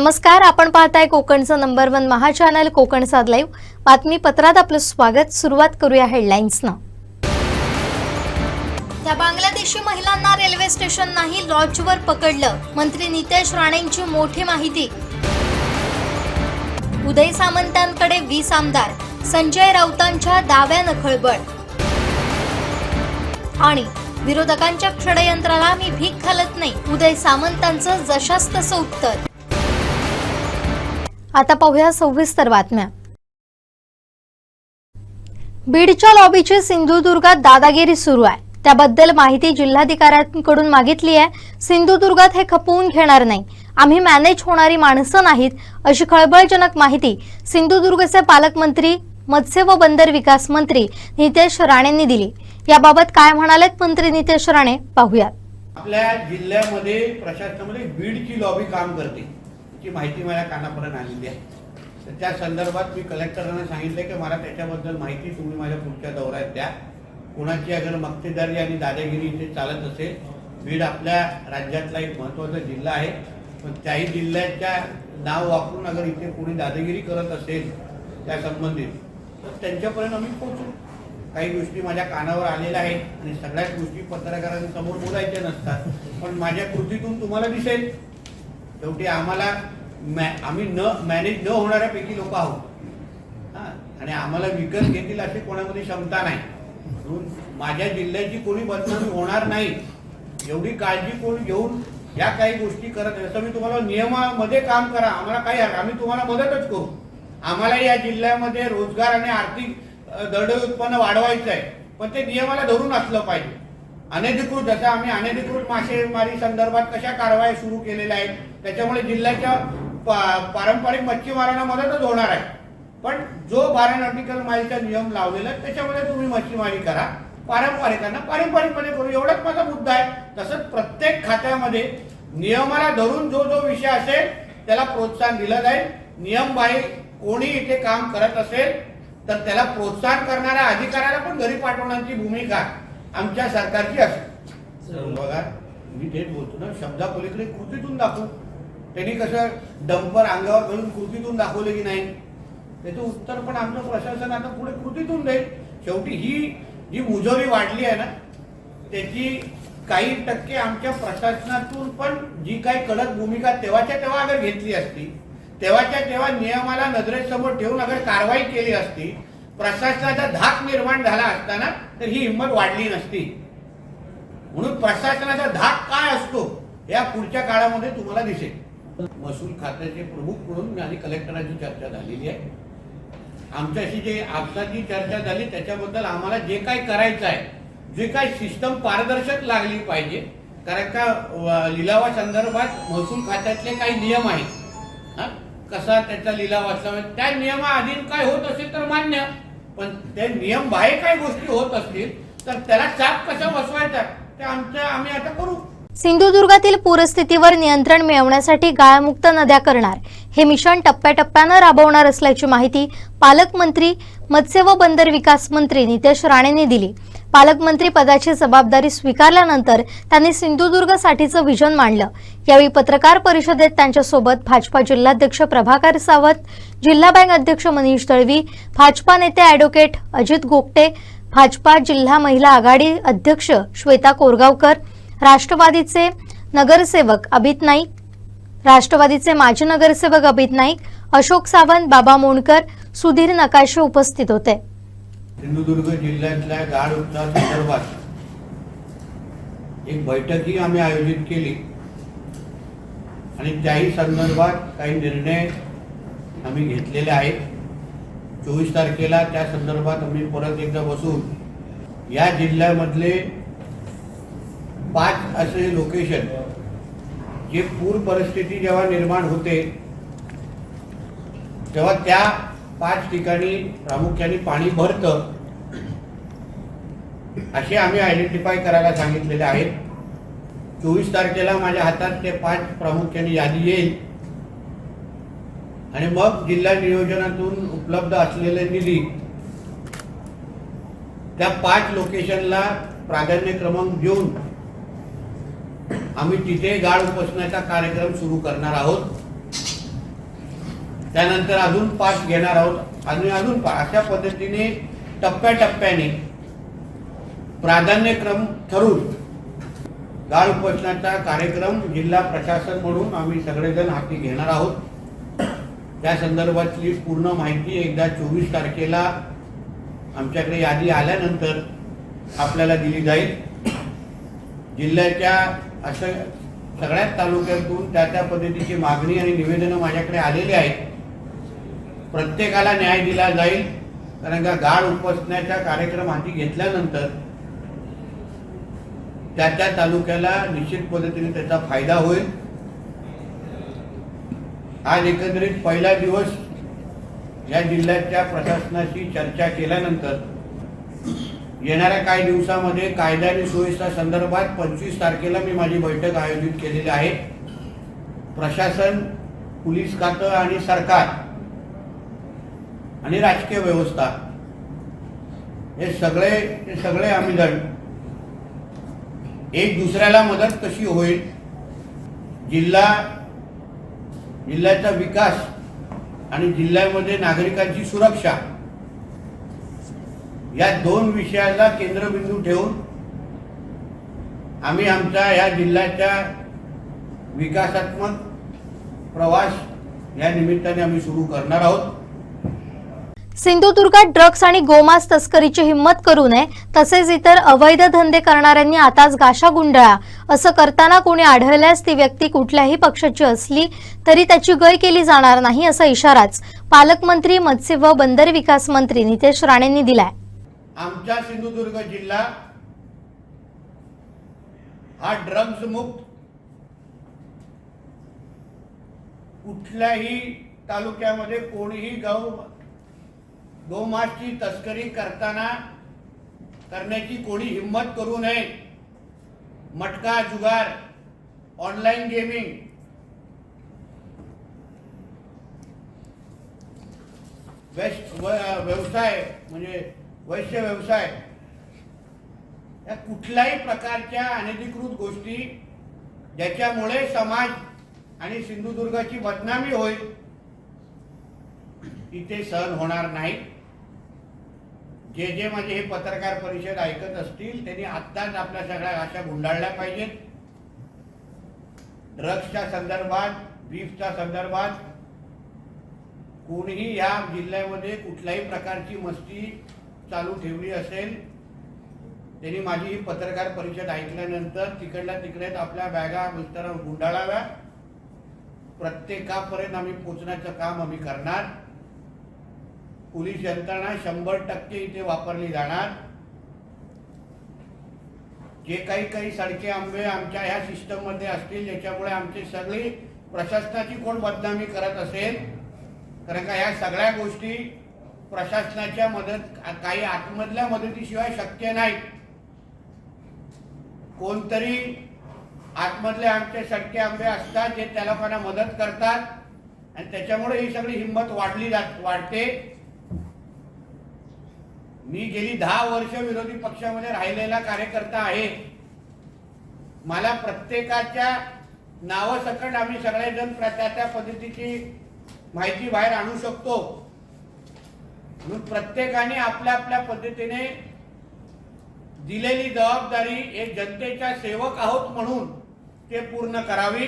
नमस्कार आपण पाहताय कोकणचं number one Maha channel Konkan Saad live बातमीपत्रात आपलं स्वागत. सुरुवात करूया हेडलाईन्सनं त्या बांगलादेशी महिलांना रेल्वे स्टेशन नाही लॉजवर पकडलं. मंत्री नितेश राणेंची मोठी माहिती. उदय सामंतांकडे वीस आमदार. संजय राऊतांच्या दाव्यानं खळबळ आणि विरोधकांच्या षडयंत्राला मी भीक घालत नाही. उदय सामंतांचं जशास तसं उत्तर. आता पाहूया सविस्तर बातम्या. बीडच्या लॉबीची सिंधुदुर्गात दादागिरी सुरू आहे. त्याबद्दल माहिती जिल्हाधिकाऱ्यांकडून मागितली आहे. सिंधुदुर्गात हे खपवून घेणार नाही. आम्ही मॅनेज होणारी माणसं नाहीत अशी खळबळजनक माहिती सिंधुदुर्गचे पालकमंत्री मत्स्य व बंदर विकास मंत्री नितेश राणेंनी दिली. याबाबत काय म्हणालेत मंत्री नितेश राणे? पाहूयात. आपल्या जिल्ह्यामध्ये प्रशासनामध्ये बीडची लॉबी काम करते. ची माहिती माझ्या कानापर्यंत आलेली आहे. तर त्या संदर्भात मी कलेक्टरांना सांगितलं की मला त्याच्याबद्दल माहिती तुम्ही माझ्या पुढच्या दौऱ्यात द्या. कुणाची अगर मक्तेदारी आणि दादागिरी इथे चालत असेल बीड आपल्या राज्यातला एक महत्त्वाचा जिल्हा आहे. पण त्याही जिल्ह्याच्या नाव वापरून अगर इथे कोणी दादागिरी करत असेल त्या संबंधित तर त्यांच्यापर्यंत आम्ही पोहोचू. काही गोष्टी माझ्या कानावर आलेल्या आहेत आणि सगळ्याच गोष्टी पत्रकारांसमोर बोलायच्या नसतात. पण माझ्या कृतीतून तुम्हाला दिसेल. शेवटी आम्हाला मॅ- आम्ही न मॅनेज न होणाऱ्यापैकी लोक आहोत. हा आणि आम्हाला विकत घेतील अशी कोणामध्ये क्षमता नाही. म्हणून माझ्या जिल्ह्याची कोणी बदनामी होणार नाही. एवढी काळजी कोणी घेऊन या काही गोष्टी करत जसं मी तुम्हाला नियमामध्ये काम करा. आम्हाला काही आम्ही तुम्हाला मदतच करू. आम्हाला या जिल्ह्यामध्ये रोजगार आणि आर्थिक दरडोई उत्पन्न वाढवायचं आहे पण ते नियमाला धरून असलं पाहिजे. अनधिकृत जसं आम्ही अनधिकृत मासेमारी संदर्भात कशा कारवाई सुरू केलेल्या आहेत त्याच्यामुळे जिल्ह्याच्या पारंपरिक मच्छीमारांना मदतच होणार आहे. पण जो बारा नॉटिकल माईलचा नियम लावलेला आहे त्याच्यामध्ये तुम्ही मच्छीमारी करा. पारंपरिकांना पारंपरिकपणे करू. एवढाच माझा मुद्दा आहे. तसंच प्रत्येक खात्यामध्ये नियमाला धरून जो जो विषय असेल त्याला प्रोत्साहन दिलं जाईल. नियम बाहेर कोणी इथे काम करत असेल तर त्याला प्रोत्साहन करणाऱ्या अधिकाऱ्याला पण घरी पाठवण्याची भूमिका आमच्या सरकारची असेल बघा मी तेच बोलतो ना शब्दापलीकडे कृतीतून दाखवू. त्यांनी कसं डंपर अंगावर घालून कृतीतून दाखवलं की नाही? त्याचं उत्तर पण आमचं प्रशासन आता पुढे कृतीतून देईल. शेवटी ही जी मुजोरी वाढली आहे ना त्याची काही टक्के आमच्या प्रशासनातून पण जी काही कडक भूमिका तेव्हाच्या तेव्हा अगर घेतली असती तेव्हाच्या तेव्हा नियमाला नजरेसमोर ठेवून अगर कारवाई केली असती प्रशासनाचा धाक निर्माण झाला असताना तर ही हिंमत वाढली नसती. म्हणून प्रशासनाचा धाक काय असतो या पुढच्या काळामध्ये तुम्हाला दिसेल. महसूल खात्याचे प्रमुख म्हणून आणि कलेक्टरांची चर्चा झालेली आहे. आमच्याशी जे आपसाची चर्चा झाली त्याच्याबद्दल आम्हाला जे काही करायचं आहे जे काही सिस्टम पारदर्शक लागली पाहिजे कारण का लिलावा संदर्भात महसूल खात्यातले काही नियम आहेत. हा? कसा त्याचा लिलाव असावा त्या नियमाअधीन काय होत असेल तर मान्य. पण ते नियम बाहेर काही गोष्टी होत असतील तर त्याला चाप कसा बसवायचा? ते आमच्या आम्ही आता करू. सिंधुदुर्गातील पूरस्थितीवर नियंत्रण मिळवण्यासाठी गाळमुक्त नद्या करणार. हे मिशन टप्प्याटप्प्यानं राबवणार असल्याची माहिती पालकमंत्री मत्स्य व बंदर विकास मंत्री नितेश राणेंनी दिली. पालकमंत्री पदाची जबाबदारी स्वीकारल्यानंतर त्यांनी सिंधुदुर्गसाठीचं विजन मांडलं. यावेळी पत्रकार परिषदेत त्यांच्यासोबत भाजपा जिल्हाध्यक्ष प्रभाकर सावंत जिल्हा बँक अध्यक्ष मनीष दळवी भाजपा नेते ॲडव्होकेट अजित गोपटे भाजपा जिल्हा महिला आघाडी अध्यक्ष श्वेता कोरगावकर राष्ट्रवादीचे नगरसेवक अभित नाईक राष्ट्रवादीचे माजी नगरसेवक अभित नाईक अशोक सावंत बाबा मोणकर सुधीर नकाशे उपस्थित होते. सिंधुदुर्ग जिल्ह्यातल्या गाड उपचार संदर्भात एक बैठकही आम्ही आयोजित केली. आणि त्याही संदर्भात काही निर्णय आम्ही घेतलेले आहेत. चोवीस तारखेला त्या संदर्भात आम्ही परत एकदा बसून या जिल्ह्यामधले पाच असे लोकेशन जे पूर परिस्थिती जेव्हा निर्माण होते तेव्हा त्या पाच ठिकाणी प्रामुख्याने पाणी भरतं. असे आम्ही आयडेंटिफाय करायला सांगितलेले आहेत. चोवीस तारखेला माझ्या हातात ते पाच प्रामुख्याने यादी येईल. आणि मग जिल्हा नियोजनातून उपलब्ध असलेले निधी त्या पाच लोकेशनला प्राधान्य क्रमांक देऊन आम्ही तिथे गाळ उपसण्याचा कार्यक्रम सुरू करणार आहोत. त्यानंतर अजून पाच घेणार आहोत. आणि अजून अशा पद्धतीने टप्प्याटप्प्याने प्राधान्यक्रम ठरवून गाळ उपसण्याचा कार्यक्रम जिल्हा प्रशासन म्हणून आम्ही सगळेजण हाती घेणार आहोत. त्या संदर्भातली पूर्ण माहिती एकदा चोवीस तारखेला आमच्याकडे यादी आल्यानंतर आपल्याला दिली जाईल. जिल्ह्याच्या असं सगळ्याच तालुक्यातून त्या त्या पद्धतीची मागणी आणि निवेदनं माझ्याकडे आलेली आहेत. प्रत्येकाला न्याय दिला जाईल कारण का गाळ उपसण्याचा कार्यक्रम हाती घेतल्यानंतर त्या त्या तालुक्याला निश्चित पद्धतीने त्याचा फायदा होईल. आज एकंदरीत पहिला दिवस या जिल्ह्याच्या प्रशासनाशी चर्चा केल्यानंतर येणाऱ्या काही दिवसामध्ये कायदा आणि सुव्यवस्था संदर्भात पंचवीस तारखेला मी माझी बैठक आयोजित केलेली आहे. प्रशासन पोलीस खातं आणि सरकार आणि राजकीय व्यवस्था हे सगळे हे सगळे आम्ही जण एक दुसऱ्याला मदत कशी होईल? जिल्हा जिल्ह्याचा विकास आणि जिल्ह्यामध्ये नागरिकांची सुरक्षा या दोन विषयाला केंद्रबिंदू ठेवून आम्ही आमच्या या जिल्ह्याच्या विकासात्मक प्रवास या निमित्ताने आम्ही सुरू करणार आहोत. सिंधुदुर्गात ड्रग्ज आणि गोमास तस्करीची हिंमत करू नये तसेच इतर अवैध धंदे करणाऱ्यांनी आताच गाशा गुंडळा. असं करताना कोणी आढळल्यास ती व्यक्ती कुठल्याही पक्षाची असली तरी त्याची गय केली जाणार नाही असा इशाराच पालकमंत्री मत्स्य व बंदर विकास मंत्री नितेश राणेंनी दिलाय. आमच्या सिंधुदुर्ग जिल्हा हा ड्रग्ज मुक्त कुठल्याही तालुक्यामध्ये कोणीही गाव गोमासची तस्करी करताना करण्याची कोणी हिंमत करू नये. मटका जुगार ऑनलाईन गेमिंग वेस्ट व्यवसाय म्हणजे वैश्य व्यवसाय. या कुठल्याही प्रकारच्या अनधिकृत गोष्टी ज्याच्यामुळे समाज आणि सिंधुदुर्गाची बदनामी होईल इथे सहन होणार नाही. जे जे माझे हे पत्रकार परिषद ऐकत असतील त्यांनी आत्ताच आपल्या सगळ्या भाषा गुंडाळल्या पाहिजेत. ड्रग्सच्या संदर्भात बीफच्या संदर्भात कोणीही या जिल्ह्यामध्ये कुठल्याही प्रकारची मस्ती चालू ठेवली असेल त्यांनी माझी ही पत्रकार परिषद ऐकल्यानंतर तिकडल्या तिकडेच आपल्या बॅगा बिस्तर गुंडाळाव्या. प्रत्येकापर्यंत आम्ही पोचण्याचं काम आम्ही करणार. पोलीस यंत्रणा शंभर टक्के इथे वापरली जाणार. जे काही काही सडके आंबे आमच्या ह्या सिस्टममध्ये असतील ज्याच्यामुळे आमची सगळी प्रशासनाची कोण बदनामी करत असेल? कारण का ह्या सगळ्या गोष्टी प्रशासनाच्या मदत काही आतमधल्या मदतीशिवाय शक्य नाही. कोणतरी आतमधले आमचे सटके आंबे असतात जे त्या लोकांना मदत करतात आणि त्याच्यामुळे ही सगळी हिंमत वाढली जात वाढते. मी गेली दहा वर्ष विरोधी पक्षामध्ये राहिलेला कार्यकर्ता आहे. मला प्रत्येकाच्या नावासकट आम्ही सगळेजण त्या त्या पद्धतीची माहिती बाहेर आणू शकतो. म्हणून प्रत्येकाने आपल्या आपल्या पद्धतीने दिलेली जबाबदारी एक जनतेच्या सेवक आहोत म्हणून ते पूर्ण करावी.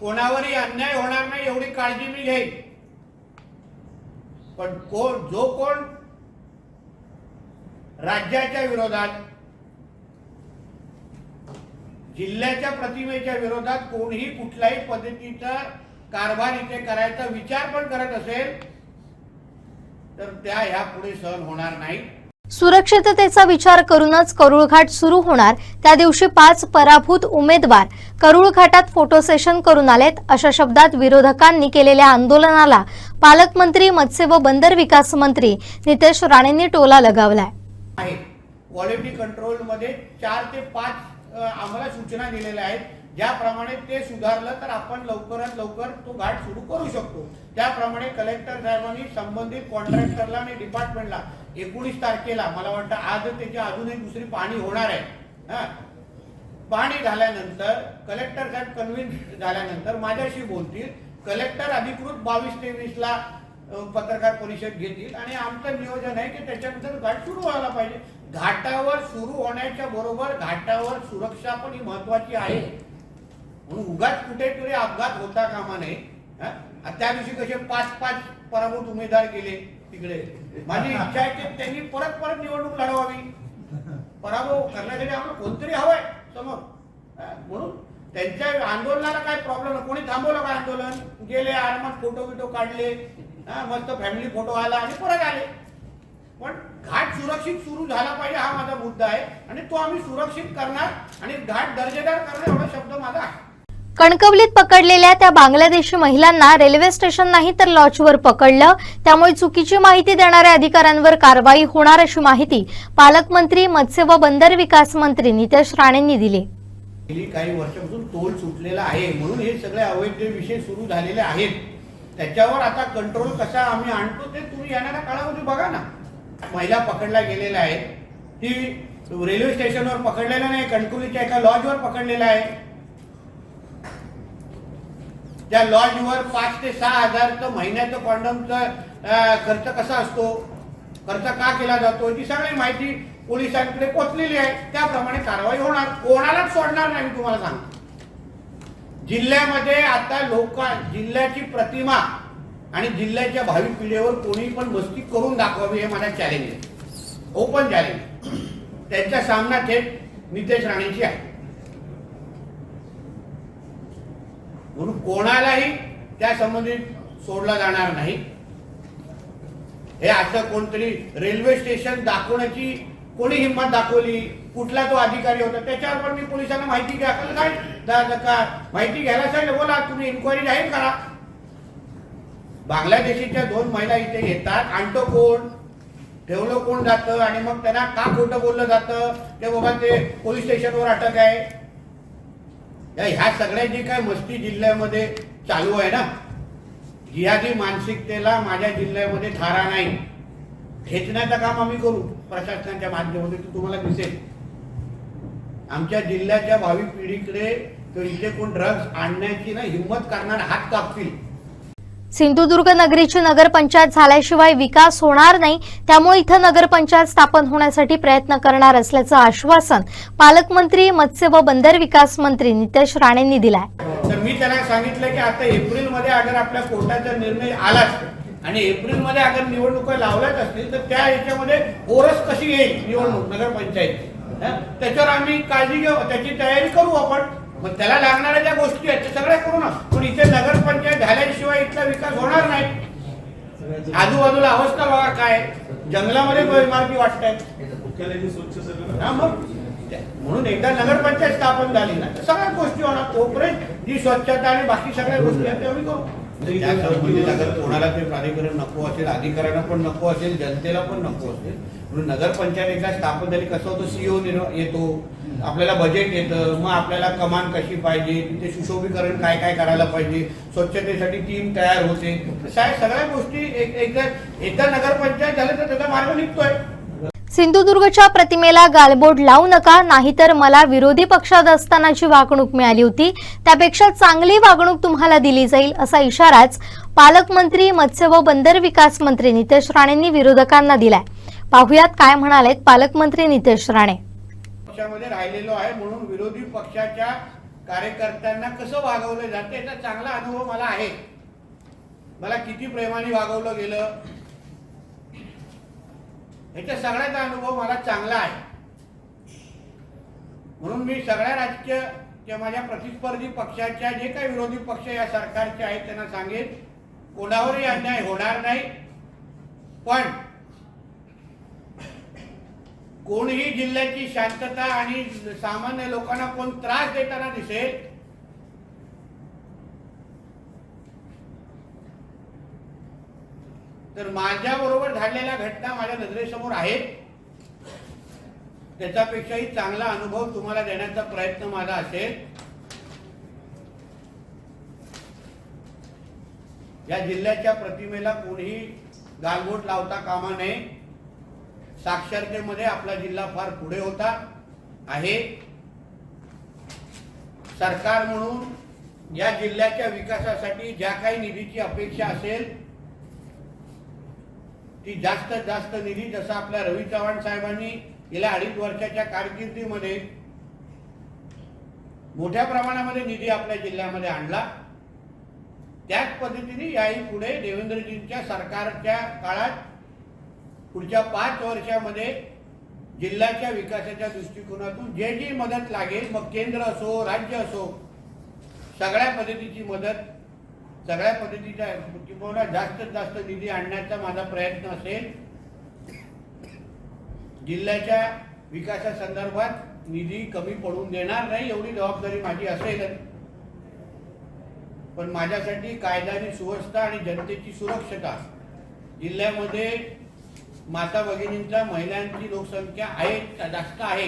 कोणावरही अन्याय होणार नाही एवढी काळजी मी घेईन. पण कोण जो कोण राज्याच्या विरोधात जिल्ह्याच्या प्रतिमेच्या विरोधात कोणीही कुठल्याही पद्धतीचा कारभार इथे करायचा विचार पण करत असेल तर त्या ह्या पुढे सहन होणार नाही. सुरक्षिततेचा विचार करूनच करुळघाट सुरू होणार. त्या दिवशी पाच पराभूत उमेदवार करुळघाटात फोटो सेशन करून आलेत. अशा शब्दात विरोधकांनी केलेल्या आंदोलनाला पालकमंत्री मत्स्य व बंदर विकास मंत्री नितेश राणेंनी टोला लगावलाय. आहे. क्वालिटी कंट्रोलमध्ये चार ते पाच आम्हाला सूचना दिलेल्या आहेत. ज्याप्रमाणे ते सुधारलं तर आपण लवकरात लवकर तो घाट सुरू करू शकतो. त्याप्रमाणे कलेक्टर साहेबांनी संबंधित कॉन्ट्रॅक्टरला आणि डिपार्टमेंटला एकोणीस तारखेला मला वाटतं आज त्याची अजून एक दुसरी पाणी होणार आहे. हा. पाणी झाल्यानंतर कलेक्टर साहेब कन्व्हिन्स झाल्यानंतर माझ्याशी बोलतील. कलेक्टर अधिकृत बावीस तेवीसला पत्रकार परिषद घेतील आणि आमचं नियोजन आहे की त्याच्यानंतर घाट सुरू व्हायला पाहिजे. घाटावर सुरू होण्याच्या बरोबर घाटावर सुरक्षा पण ही महत्वाची आहे. म्हणून उगाच कुठेतरी अपघात होता कामा नये. त्या दिवशी कसे पाच पाच पराभूत उमेदवार गेले तिकडे. माझी इच्छा आहे की त्यांनी परत परत निवडणूक लढवावी. पराभव करण्यासाठी आपण कोणतरी हवंय समोर. म्हणून त्यांच्या आंदोलनाला काय प्रॉब्लेम नाही. कोणी थांबवलं का आंदोलन? गेले आरामात फोटो बिटो काढले. हा, मस्त फॅमिली फोटो आला आणि परत आले. पण घाट सुरक्षित सुरू झाला पाहिजे हा माझा मुद्दा आहे. आणि तो आम्ही सुरक्षित करणार आणि घाट दर्जेदार करणार एवढा शब्द माझा आहे. कणकवलीत पकडलेल्या त्या बांगलादेशी महिलांना रेल्वे स्टेशन नाही तर लॉजवर पकडलं. त्यामुळे चुकीची माहिती देणाऱ्या अधिकाऱ्यांवर कारवाई होणार अशी माहिती पालकमंत्री मत्स्य व बंदर विकास मंत्री नितेश राणेंनी दिली. गेली काही वर्षापासून तोल सुटलेला आहे. म्हणून हे सगळे अवैध विषय सुरू झालेले आहेत. त्याच्यावर आता कंट्रोल कसा आम्ही आणतो ते तुम्ही येणाऱ्या काळामध्ये बघा ना. महिला पकडल्या गेलेल्या आहेत. ती रेल्वे स्टेशनवर पकडलेला नाही कणकुलीच्या एका लॉजवर पकडलेला आहे. त्या लॉजवर पाच ते सहा हजारचं महिन्याचं कॉन्डमचा खर्च कसा असतो? खर्च का केला जातो? ती सगळी माहिती पोलिसांकडे पोचलेली आहे. त्याप्रमाणे कारवाई होणार. कोणालाच सोडणार नाही मी तुम्हाला सांगतो. जिल्ह्यामध्ये आता लोक जिल्ह्याची प्रतिमा आणि जिल्ह्याच्या भावी पिढीवर कोणी पण मस्ती करून दाखवावी हे माझा चॅलेंज आहे. ओपन चॅलेंज त्यांचा सामना थेट नितेश राणेची आहे. म्हणून कोणालाही त्या संबंधित सोडला जाणार नाही. हे असं कोणतरी रेल्वे स्टेशन दाखवण्याची कोणी हिंमत दाखवली? कुठला तो अधिकारी होता? त्याच्यावर पण मी पोलिसांना माहिती द्या. काय का- माहिती घ्यायला सांगितलं बोला तुम्ही इन्क्वायरी जाहीर करा बांगलादेशीच्या दोन महिला इथे येतात आणतो कोण? ठेवलं कोण जातं? आणि मग त्यांना का खोटं बोललं जातं? ते बाबा ते पोलीस स्टेशनवर अटक आहे. ह्या सगळ्या जी काय मस्ती जिल्ह्यामध्ये चालू आहे ना? जिहादी मानसिकतेला माझ्या जिल्ह्यामध्ये थारा नाही. खेचण्याचं काम आम्ही करू प्रशासनाच्या माध्यमातून तुम्हाला दिसेल. आमच्या जिल्ह्याच्या भावी पिढीकडे इथे कोण ड्रग्ज आणण्याची ना हिंमत करणार हात कापतील सिंधुदुर्ग नगरीची नगरपंचायत झाल्याशिवाय विकास होणार नाही त्यामुळे इथं नगरपंचायत स्थापन होण्यासाठी प्रयत्न करणार असल्याचं आश्वासन पालकमंत्री मत्स्य व बंदर विकास मंत्री नितेश राणेंनी दिलाय तर मी त्यांना सांगितलं की आता एप्रिलमध्ये अगर आपल्या कोर्टाचा निर्णय आलाच आणि एप्रिलमध्ये अगर निवडणुका लावल्याच असतील तर त्या याच्यामध्ये ओरस कशी येईल निवडणूक नगरपंचायत? त्याच्यावर आम्ही काळजी घेऊ त्याची तयारी करू आपण. मग त्याला लागणाऱ्या ज्या गोष्टी आहेत त्या सगळ्या करू ना. पण इथे नगरपंचायत झाल्याशिवाय इथला विकास होणार नाही. आजूबाजूला अवस्था बघा काय जंगलामध्ये ब- वाटत आहेत स्वच्छ म्हणून एकदा नगरपंचायत स्थापन झाली ना तर सगळ्या गोष्टी होणार. तोपर्यंत जी स्वच्छता आणि बाकी सगळ्या गोष्टी आहेत त्या आम्ही करू. म्हणजे कोणाला ते प्राधिकरण नको असेल अधिकाऱ्यांना पण नको असेल जनतेला पण नको असेल म्हणून नगरपंचायत एकदा स्थापन झाली कसं होतं सीओ येतो आपल्याला बजेट येतं मग आपल्याला कमान कशी पाहिजे तिथे सुशोभीकरण काय काय करायला पाहिजे स्वच्छतेसाठी टीम तयार होते. साहेब सगळ्या गोष्टी एक एकदा एकदा नगरपंचायत झालं तर त्याचा मार्ग निघतोय. सिंधुदुर्गच्या प्रतिमेला गालबोट लावू नका नाहीतर मला विरोधी पक्षात असतानाची वागणूक मिळाली होती. त्यापेक्षा चांगली वागणूक तुम्हाला दिली जाईल असा इशाराच पालकमंत्री मत्स्य व बंदर विकास मंत्री नितेश राणेंनी विरोधकांना दिलाय. पाहुयात काय म्हणालेत पालकमंत्री नितेश राणे. पक्षामध्ये राहिलेलो आहे म्हणून विरोधी पक्षाच्या कार्यकर्त्यांना कसं वागवलं जाते याचा चांगला अनुभव मला आहे. मला किती प्रेमाने वागवलं गेलं याचा सगळ्याचा अनुभव मला चांगला आहे. म्हणून मी सगळ्या राजकीय किंवा माझ्या प्रतिस्पर्धी पक्षाच्या जे काही विरोधी पक्ष या सरकारचे आहेत त्यांना सांगेन कोणावरही अन्याय होणार नाही. पण कोणीही जिल्ह्याची शांतता आणि सामान्य लोकांना कोण त्रास देताना दिसेल तर माझ्या बरोबर घडलेल्या घटना माझ्या नजरेसमोर आहेत. त्याच्यापेक्षाही चांगला अनुभव तुम्हाला देण्याचा प्रयत्न माझा असेल. या जिल्ह्याच्या प्रतिमेला कोणीही गालबोट लावता कामा नये. साक्षरतेमध्ये आपला जिल्हा फार पुढे होता आहे. सरकार म्हणून या जिल्ह्याच्या विकासासाठी ज्या काही निधीची अपेक्षा असेल ती जास्तीत जास्त निधी जसं आपल्या रवी चव्हाण साहेबांनी गेल्या अडीच वर्षाच्या कारकिर्दीमध्ये मोठ्या प्रमाणामध्ये निधी आपल्या जिल्ह्यामध्ये आणला. त्याच पद्धतीने याही पुढे देवेंद्रजींच्या सरकारच्या काळात पुढच्या पाच वर्षामध्ये जिल्ह्याच्या विकासाच्या दृष्टिकोनातून जे जी मदत लागेल मग केंद्र असो राज्य असो सगळ्या पद्धतीची मदत सगळ्या पद्धतीचा किंवा जास्तीत जास्त निधी आणण्याचा माझा प्रयत्न असेल जिल्ह्याच्या विकासासंदर्भात निधी कमी पडून देणार नाही एवढी जबाबदारी माझी असेल पण माझ्यासाठी कायदानी सुव्यवस्था आणि जनतेची सुरक्षता जिल्ह्यामध्ये माता भगिनींचा महिलांची लोकसंख्या आहे जास्त आहे.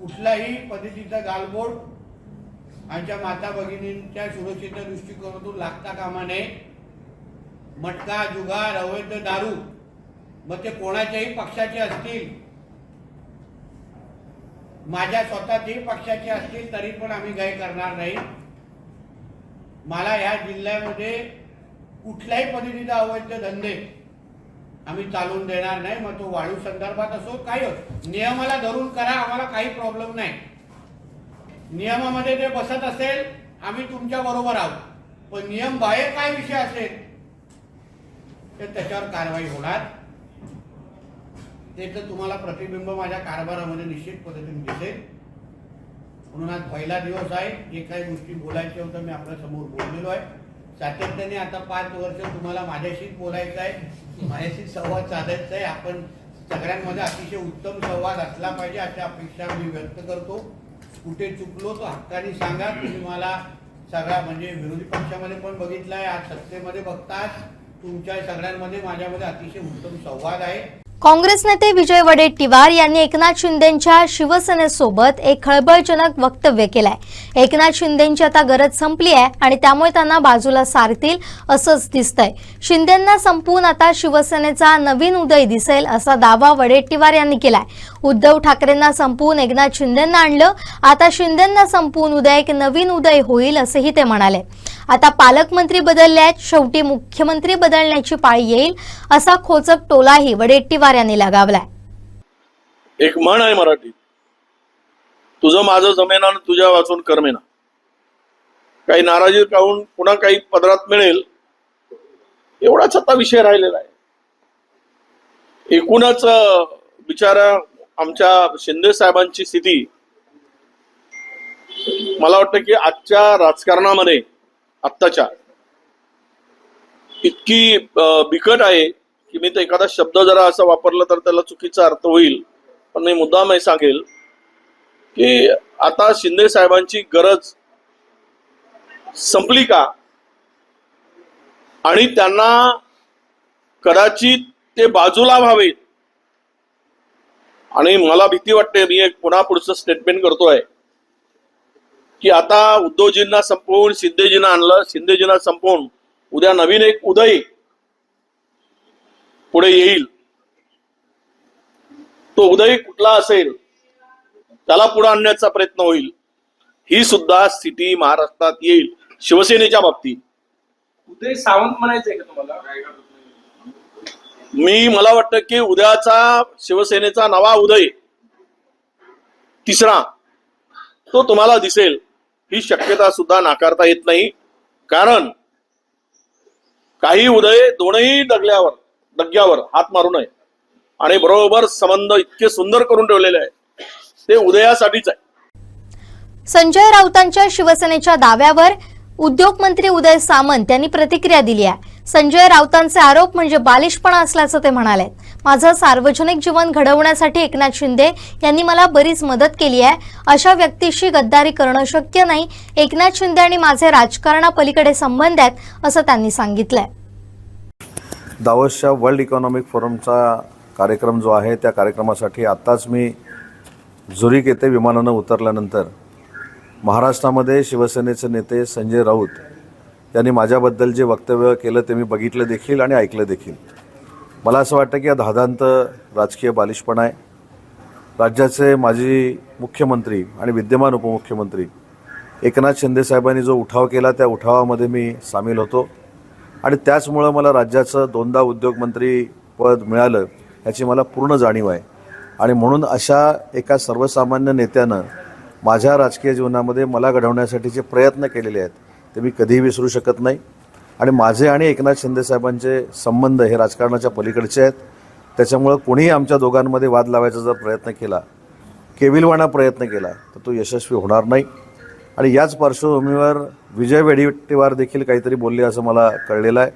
कुठल्याही पद्धतीचा गालबोट आमच्या माता भगिनींच्या सुरक्षेच्या दृष्टिकोनातून लागता कामा नये मटका जुगार अवैध दारू मग ते कोणाच्याही पक्षाचे असतील माझ्या स्वतःच्याही पक्षाचे असतील तरी पण आम्ही गाय करणार नाही. मला ह्या जिल्ह्यामध्ये कुठल्याही पद्धतीचा अवैध धंदे आम्ही चालवून देणार नाही मग तो वाळू संदर्भात असो काही नियमाला धरून करा आम्हाला काही प्रॉब्लेम नाही. नियमामध्ये ते बसत असेल आम्ही तुमच्या बरोबर आहोत. पण नियम बाहेर काय विषय असेल तर त्याच्यावर कारवाई होणार. त्याचं तुम्हाला प्रतिबिंब माझ्या कारभारामध्ये निश्चित पद्धतीने दिसेल. म्हणून आज पहिला दिवस आहे. जे काही गोष्टी बोलायच्या होत्या मी आपल्यासमोर बोललेलो आहे. सातत्याने आता पाच वर्ष तुम्हाला माझ्याशीच बोलायचं आहे. माझ्याशी संवाद साधायचा आहे. आपण सगळ्यांमध्ये अतिशय उत्तम संवाद असला पाहिजे अशा अपेक्षा मी व्यक्त करतो. कुठे चुकलो तो हक्काने सांगा. तुम्ही मला सगळा म्हणजे विरोधी पक्षामध्ये पण बघितलं आहे आज सत्तेमध्ये बघताच तुमच्या सगळ्यांमध्ये माझ्यामध्ये अतिशय उत्तम संवाद आहे. काँग्रेस नेते विजय वडेट्टीवार यांनी एकनाथ शिंदेच्या शिवसेनेसोबत एक खळबळजनक वक्तव्य केलंय. एकनाथ शिंदेची आता गरज संपली आहे आणि त्यामुळे त्यांना बाजूला सारतील असंच दिसतंय. शिंदेना संपवून आता शिवसेनेचा नवीन उदय दिसेल असा दावा वडेट्टीवार यांनी केलाय. उद्धव ठाकरेंना संपवून एकनाथ शिंदेंना आणलं आता शिंदेंना संपवून उद्या एक नवीन उदय होईल असंही ते म्हणाले. आता पालकमंत्री बदलले आहेत शेवटी मुख्यमंत्री बदलण्याची पाळी येईल असा खोचक टोलाही वडेट्टीवार यांनी लगावलाय. एक म्हण आहे मराठी. तुझं माझं जमेना आणि तुझ्या वाचून करमेना. काही नाराजी काढून पुन्हा काही पदरात मिळेल? एवढाच आता विषय राहिलेला आहे. एकूणच बिचारा आमच्या शिंदे साहेबांची स्थिती मला वाटतं की आजच्या राजकारणामध्ये आत्ताच्या इतकी बिकट आहे. की मी तर एखादा शब्द जरा असा वापरला तर त्याला चुकीचा अर्थ होईल. पण मी मुद्दाम हे सांगेल की आता शिंदे साहेबांची गरज संपली का? आणि त्यांना कदाचित ते बाजूला व्हावेत. आणि मला भीती वाटते मी एक पुन्हा पुढचं स्टेटमेंट करतोय की आता उद्धवजींना संपवून शिंदेजींना आणलं शिंदेजींना संपवून उद्या नवीन एक उदय पुढे येईल. तो उदय कुठला असेल? त्याला पुढे आणण्याचा प्रयत्न होईल. ही सुद्धा स्थिती महाराष्ट्रात येईल शिवसेनेच्या बाबतीत. उदय सावंत म्हणायचंय का तुम्हाला? मी मला वाटतं की उद्याचा शिवसेनेचा नवा उदय तिसरा तो तुम्हाला दिसेल. ही शक्यता सुद्धा नाकारता येत नाही. कारण काही उदय दोनही डगल्यावर डग्यावर हात मारू नये. आणि बरोबर संबंध इतके सुंदर करून ठेवलेले आहे ते उदयासाठीच आहे. संजय राऊतांच्या शिवसेनेच्या दाव्यावर उद्योगमंत्री उदय सामंत यांनी प्रतिक्रिया दिली आहे. संजय राऊतांचे आरोप म्हणजे बालिशपणा असल्याचं ते म्हणाले माझं सार्वजनिक जीवन घडवण्यासाठी एकनाथ शिंदे यांनी मला बरीच मदत केली आहे. अशा व्यक्तीशी गद्दारी करणं शक्य नाही. एकनाथ शिंदे आणि माझे राजकारणापलीकडे संबंध आहेत असं त्यांनी सांगितलंय. दावसच्या वर्ल्ड इकॉनॉमिक फोरमचा कार्यक्रम जो आहे त्या कार्यक्रमासाठी आत्ताच मी झुरिक येथे विमानानं उतरल्यानंतर महाराष्ट्रामध्ये शिवसेनेचे नेते संजय राऊत यांनी माझ्याबद्दल जे वक्तव्य केलं ते मी बघितलं देखील आणि ऐकलं देखील. मला असं वाटतं की हा धादांत राजकीय बालिशपणा आहे. राज्याचे माजी मुख्यमंत्री आणि विद्यमान उपमुख्यमंत्री एकनाथ शिंदे साहेबांनी जो उठाव केला त्या उठावामध्ये मी सामील होतो. आणि त्याचमुळं मला राज्याचं दोनदा उद्योगमंत्री पद मिळालं याची मला पूर्ण जाणीव आहे. आणि म्हणून अशा एका सर्वसामान्य नेत्यानं माझ्या राजकीय जीवनामध्ये मला घडवण्यासाठीचे प्रयत्न केलेले आहेत ते मी कधीही विसरू शकत नाही. आणि माझे आणि एकनाथ शिंदे साहेबांचे संबंध हे राजकारणाच्या पलीकडचे आहेत. त्याच्यामुळं कोणीही आमच्या दोघांमध्ये वाद लावायचा जर प्रयत्न केला केविलवाणा प्रयत्न केला तर तो यशस्वी होणार नाही. आणि याच पार्श्वभूमीवर विजय वेडिट्टीवार देखील काहीतरी बोलले असं मला कळलेलं आहे.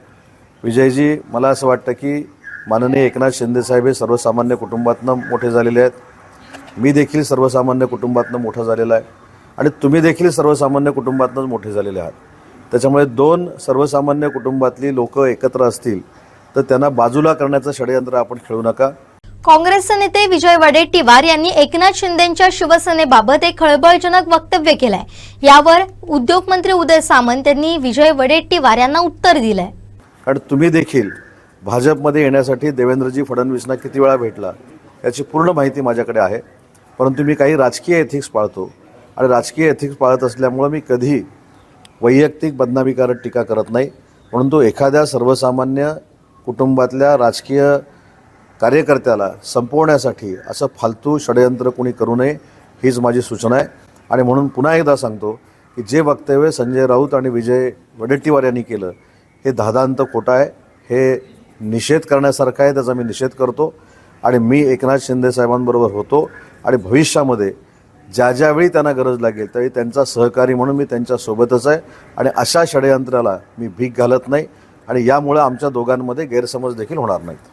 विजयजी मला असं वाटतं की माननीय एकनाथ शिंदेसाहेब हे सर्वसामान्य कुटुंबातनं मोठे झालेले आहेत. मी देखील सर्वसामान्य कुटुंबातनं मोठा झालेला आहे. आणि तुम्ही देखील सर्वसामान्य कुटुंबातनंच मोठे झालेले आहात. त्याच्यामुळे दोन सर्वसामान्य कुटुंबातली लोकं एकत्र असतील तर त्यांना बाजूला करण्याचं षडयंत्र आपण खेळू नका. काँग्रेसचे नेते विजय वडेट्टीवार यांनी एकनाथ शिंदेच्या शिवसेनेबाबत एक खळबळजनक वक्तव्य केलंय. यावर उद्योगमंत्री उदय सामंत यांनी विजय वडेट्टीवार यांना उत्तर दिलंय. कारण तुम्ही देखील भाजपमध्ये येण्यासाठी देवेंद्रजी फडणवीसना किती वेळा भेटला याची पूर्ण माहिती माझ्याकडे आहे. परंतु मी काही राजकीय एथिक्स पाळतो आणि राजकीय एथिक्स पाळत असल्यामुळं मी कधी वैयक्तिक बदनामीकारक टीका करत नाही. परंतु एखाद्या सर्वसामान्य कुटुंबातल्या राजकीय कार्यकर्त्याला संपवण्यासाठी असं फालतू षडयंत्र कोणी करू नये हीच माझी सूचना आहे. आणि म्हणून पुन्हा एकदा सांगतो की जे वक्तव्य संजय राऊत आणि विजय वडेट्टीवार यांनी केलं हे धादांत खोटं आहे. हे निषेध करण्यासारखं आहे त्याचा मी निषेध करतो. आणि मी एकनाथ शिंदे साहेबांबरोबर होतो. आणि भविष्यामध्ये ज्या ज्यावेळी त्यांना गरज लागेल त्यावेळी त्यांचा सहकारी म्हणून मी त्यांच्यासोबतच आहे. आणि अशा षडयंत्राला मी भीक घालत नाही. आणि यामुळं आमच्या दोघांमध्ये गैरसमज देखील होणार नाहीत.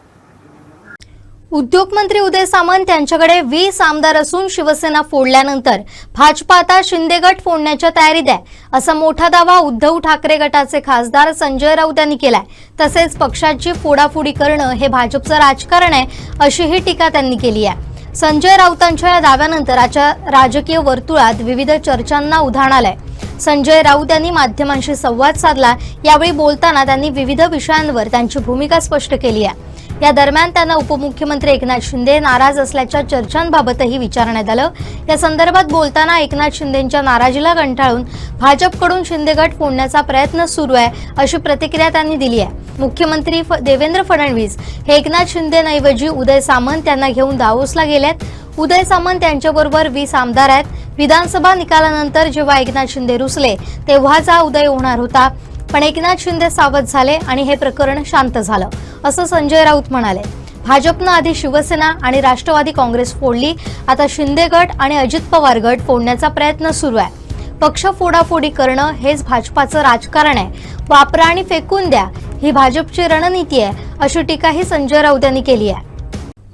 उद्योगमंत्री उदय सामंत यांच्याकडे वीस आमदार असून शिवसेना फोडल्यानंतर भाजपा आता शिंदे गट फोडण्याच्या तयारीत आहे. असा मोठा दावा उद्धव ठाकरे गटाचे खासदार संजय राऊत यांनी केलाय. तसेच पक्षाची फोडाफोडी करणं हे भाजपचं राजकारण आहे अशीही टीका त्यांनी केली आहे. संजय राऊतांच्या या दाव्यानंतर आजच्या राजकीय वर्तुळात विविध चर्चांना उधाण आलंय. संजय राऊत यांनी माध्यमांशी संवाद साधला. यावेळी बोलताना त्यांनी विविध विषयांवर त्यांची भूमिका स्पष्ट केली आहे. या दरम्यान त्यांना उपमुख्यमंत्री एकनाथ शिंदे नाराज असल्याच्या चर्चांबाबतही विचारण्यात आलं. या संदर्भात बोलताना एकनाथ शिंदेंच्या नाराजीला कंटाळून भाजपकडून शिंदे गट फोडण्याचा प्रयत्न सुरू आहे अशी प्रतिक्रिया त्यांनी दिली आहे. मुख्यमंत्री फ- देवेंद्र फडणवीस हे एकनाथ शिंदेऐवजी उदय सामंत यांना घेऊन दावोसला गेलेत. उदय सामंत यांच्याबरोबर वीस आमदार आहेत. विधानसभा निकालानंतर जेव्हा एकनाथ शिंदे रुसले तेव्हाचा उदय होणार होता. पण एकनाथ शिंदे सावध झाले आणि हे प्रकरण शांत झालं असं संजय राऊत म्हणाले. भाजपनं आधी शिवसेना आणि राष्ट्रवादी काँग्रेस फोडली आता शिंदे गट आणि अजित पवार गट फोडण्याचा प्रयत्न सुरू आहे. पक्ष फोडाफोडी करणं हेच भाजपाचं राजकारण आहे. वापरा आणि फेकून द्या ही भाजपची रणनीती आहे अशी टीकाही संजय राऊत यांनी केली आहे.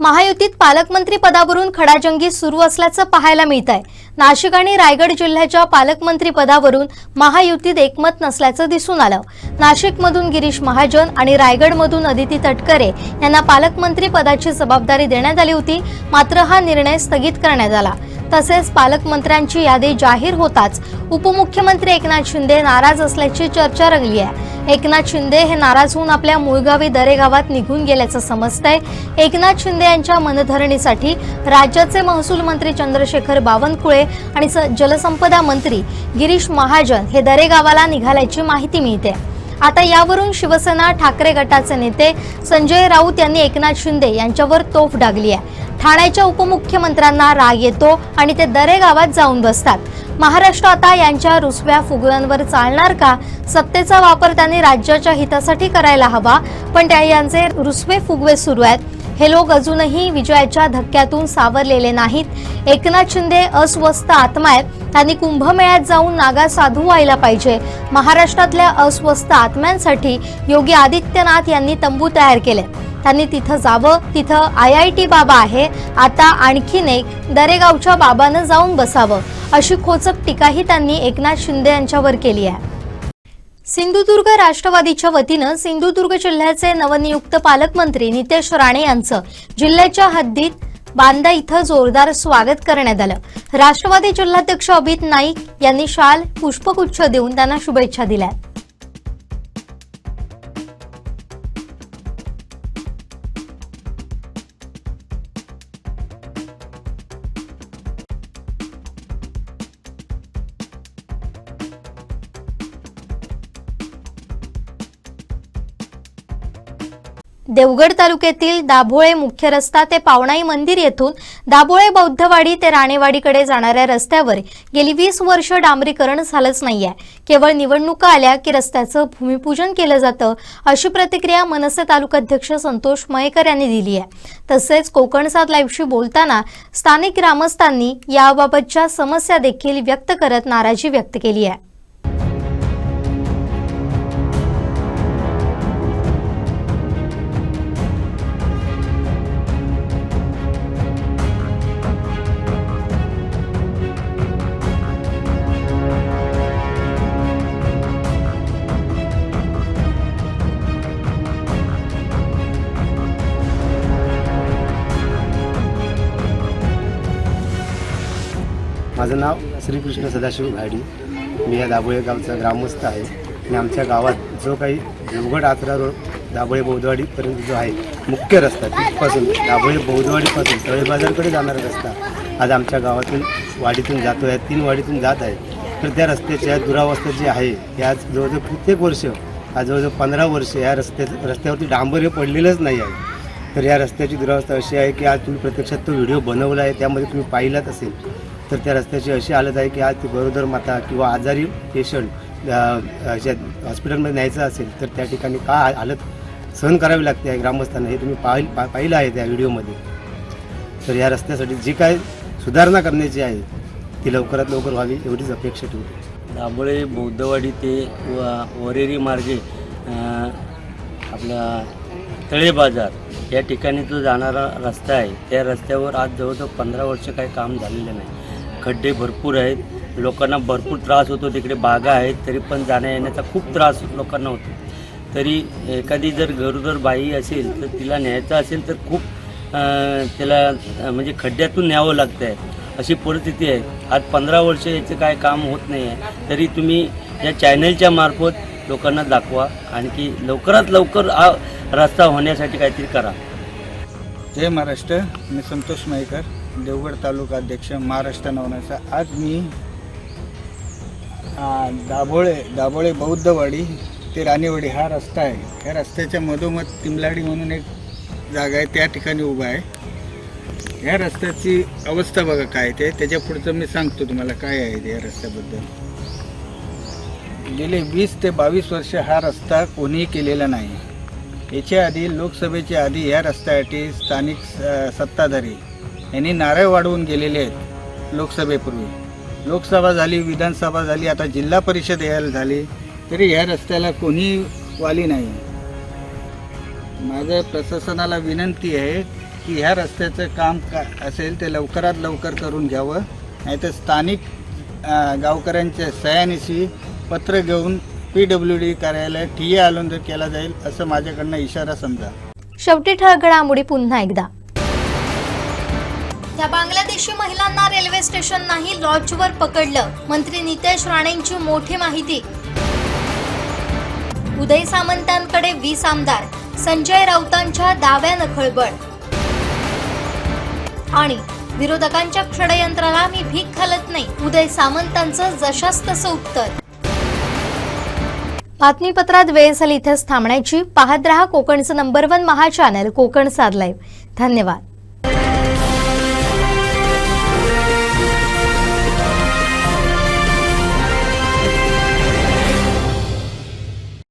महायुतीत पालकमंत्री पदावरून खडाजंगी सुरू असल्याचं पाहायला मिळत आहे. नाशिक आणि रायगड जिल्ह्याच्या पालकमंत्री पदावरून महायुतीत एकमत नसल्याचं दिसून आलं. नाशिकमधून गिरीश महाजन आणि रायगडमधून अदिती तटकरे यांना पालकमंत्री पदाची जबाबदारी देण्यात आली होती मात्र हा निर्णय स्थगित करण्यात आला. तसेच पालकमंत्र्यांची यादी जाहीर होताच उपमुख्यमंत्री एकनाथ शिंदे नाराज असल्याची चर्चा रंगली आहे. एकनाथ शिंदे हे नाराज होऊन आपल्या मुळगावी दरेगावात निघून गेल्याचं समजतंय. एकनाथ शिंदे यांच्या मनधरणीसाठी राज्याचे महसूल मंत्री चंद्रशेखर बावनकुळे आणि स- जलसंपदा मंत्री गिरीश महाजन हे दरेगावाला निघाल्याची माहिती मिळते. आता यावरून शिवसेना ठाकरे गटाचे नेते संजय राऊत यांनी एकनाथ शिंदे यांच्यावर तोफ डागली आहे. ठाण्याच्या उपमुख्यमंत्र्यांना राग येतो आणि ते दरे गावात जाऊन बसतात. महाराष्ट्र आता यांच्या रुसव्या फुगव्यांवर चालणार का? सत्तेचा वापर त्यांनी राज्याच्या हितासाठी करायला हवा पण त्या यांचे रुसवे फुगवे सुरू आहेत. हे लोक अजूनही विजयाच्या धक्क्यातून सावरलेले नाहीत. एकनाथ शिंदे अस्वस्थ आत्मा आहेत. त्यांनी कुंभमेळ्यात जाऊन नागा साधू व्हायला पाहिजे. महाराष्ट्रातल्या अस्वस्थ आत्म्यांसाठी योगी आदित्यनाथ यांनी तंबू तयार केले त्यांनी तिथं जावं. तिथं आय आय टी बाबा आहे. आता आणखीन एक दरेगावच्या बाबानं जाऊन बसावं. अशी खोचक टीकाही त्यांनी एकनाथ शिंदे यांच्यावर केली आहे. सिंधुदुर्ग राष्ट्रवादीच्या वतीनं सिंधुदुर्ग जिल्ह्याचे नवनियुक्त पालकमंत्री नितेश राणे यांचं जिल्ह्याच्या हद्दीत बांदा इथं जोरदार स्वागत करण्यात आलं. राष्ट्रवादी जिल्हाध्यक्ष अभित नाईक यांनी शाल पुष्पगुच्छ देऊन त्यांना शुभेच्छा दिल्या देवगड तालुक्यातील दाभोळे मुख्य रस्ता ते पावणाई मंदिर येथून दाभोळे बौद्धवाडी ते राणेवाडीकडे जाणाऱ्या रस्त्यावर गेली वीस वर्ष डांबरीकरण झालंच नाहीये. केवळ निवडणुका आल्या की रस्त्याचं भूमिपूजन केलं जातं अशी प्रतिक्रिया मनसे तालुकाध्यक्ष संतोष मयेकर यांनी दिली आहे. तसेच कोकणसात लाईव्हशी बोलताना स्थानिक ग्रामस्थांनी याबाबतच्या समस्या देखील व्यक्त करत नाराजी व्यक्त केली आहे. श्रीकृष्ण सदाशिव घाडी. मी या दाभोळे गावचा ग्रामस्थ आहे. आणि आमच्या गावात जो काही देवगड आचरा रोड दाभोळे बौद्धवाडीपर्यंत जो आहे मुख्य रस्ता तिथपासून दाभोळे बौद्धवाडीपासून तळे बाजारकडे जाणारा रस्ता आज आमच्या गावातून वाडीतून जातो आहे तीन वाडीतून जात आहे. तर त्या रस्त्याच्या दुरावस्था जी आहे या जवळजवळ प्रत्येक वर्ष आज जवळजवळ पंधरा वर्ष या रस्त्या रस्त्यावरती डांबर हे पडलेलंच नाही आहे. तर या रस्त्याची दुरावस्था अशी आहे की आज तुम्ही प्रत्यक्षात तो व्हिडिओ बनवला आहे त्यामध्ये तुम्ही पाहिलाच असेल. तर त्या रस्त्याची अशी हालत आहे की आज ती गरोदर माता किंवा आजारी पेशंट हॉस्पिटलमध्ये न्यायचं असेल तर त्या ठिकाणी का हालत सहन करावी लागते आहे ग्रामस्थांना हे तुम्ही पाहिल पा पाहिलं आहे त्या व्हिडिओमध्ये. तर या रस्त्यासाठी जी काय सुधारणा करण्याची आहे ती लवकरात लवकर व्हावी एवढीच अपेक्षा ठेवते. दाभोळे बौद्धवाडी ते व वरेरी मार्गे आपला तळे बाजार या ठिकाणी जो जाणारा रस्ता आहे त्या रस्त्यावर आज जवळजवळ पंधरा वर्ष काही काम झालेलं नाही. खड्डे भरपूर आहेत. लोकांना भरपूर त्रास होतो. तिकडे बागा आहेत. तरी पण जाण्या येण्याचा खूप त्रास लोकांना होतो. तरी एखादी जर गरोदर बाई असेल तर तिला न्यायचं असेल तर खूप तिला त्याला म्हणजे खड्ड्यातून न्यावं लागतं आहे अशी परिस्थिती आहे. आज पंधरा वर्ष याचं काय काम होत नाही आहे तरी तुम्ही या चॅनलच्या मार्फत लोकांना दाखवा. आणखी लवकरात लवकर हा रस्ता होण्यासाठी काहीतरी करा. जय महाराष्ट्र. मी संतोष मयेकर देवगड तालुका अध्यक्ष महाराष्ट्र नवनाचा. आज मी दाभोळे दाभोळे बौद्धवाडी ते राणीवाडी हा रस्ता आहे. या रस्त्याच्या मधोमध तिमलाडी म्हणून एक जागा आहे त्या ठिकाणी उभा आहे. या रस्त्याची अवस्था बघा काय ते. त्याच्या पुढचं मी सांगतो तुम्हाला काय आहे या रस्त्याबद्दल. गेले वीस ते बावीस वर्ष हा रस्ता कोणीही केलेला नाही. याच्या आधी लोकसभेच्या आधी या रस्त्यासाठी स्थानिक स- सत्ताधारी यांनी नारळ वाढवून गेलेले आहेत लोकसभेपूर्वी. लोकसभा झाली विधानसभा झाली आता जिल्हा परिषद यायला झाली तरी ह्या रस्त्याला कोणी वाली नाही. माझं प्रशासनाला विनंती आहे की ह्या रस्त्याचं काम का असेल ते लवकरात लवकर करून घ्यावं नाहीतर स्थानिक गावकऱ्यांच्या सह्यानिशी पत्र घेऊन पी डब्ल्यू डी कार्यालय टी ए आलोंदर केला जाईल असं माझ्याकडनं इशारा समजा. शेवटी ठळ घडामोडी पुन्हा एकदा. त्या बांगलादेशी महिलांना रेल्वे स्टेशन नाही लॉजवर पकडलं. मंत्री नितेश राणेंची मोठी माहिती. उदय सामंतांकडे वीस आमदार. संजय राऊतांच्या दाव्यानं खळबळ. आणि विरोधकांच्या षडयंत्राला मी भीक घालत नाही. उदय सामंतांचं जशास तसं उत्तर. बातमीपत्रात वेळ झाली इथेच थांबण्याची. पाहत रहा कोकणचं number one Maha channel Konkan Saad live धन्यवाद.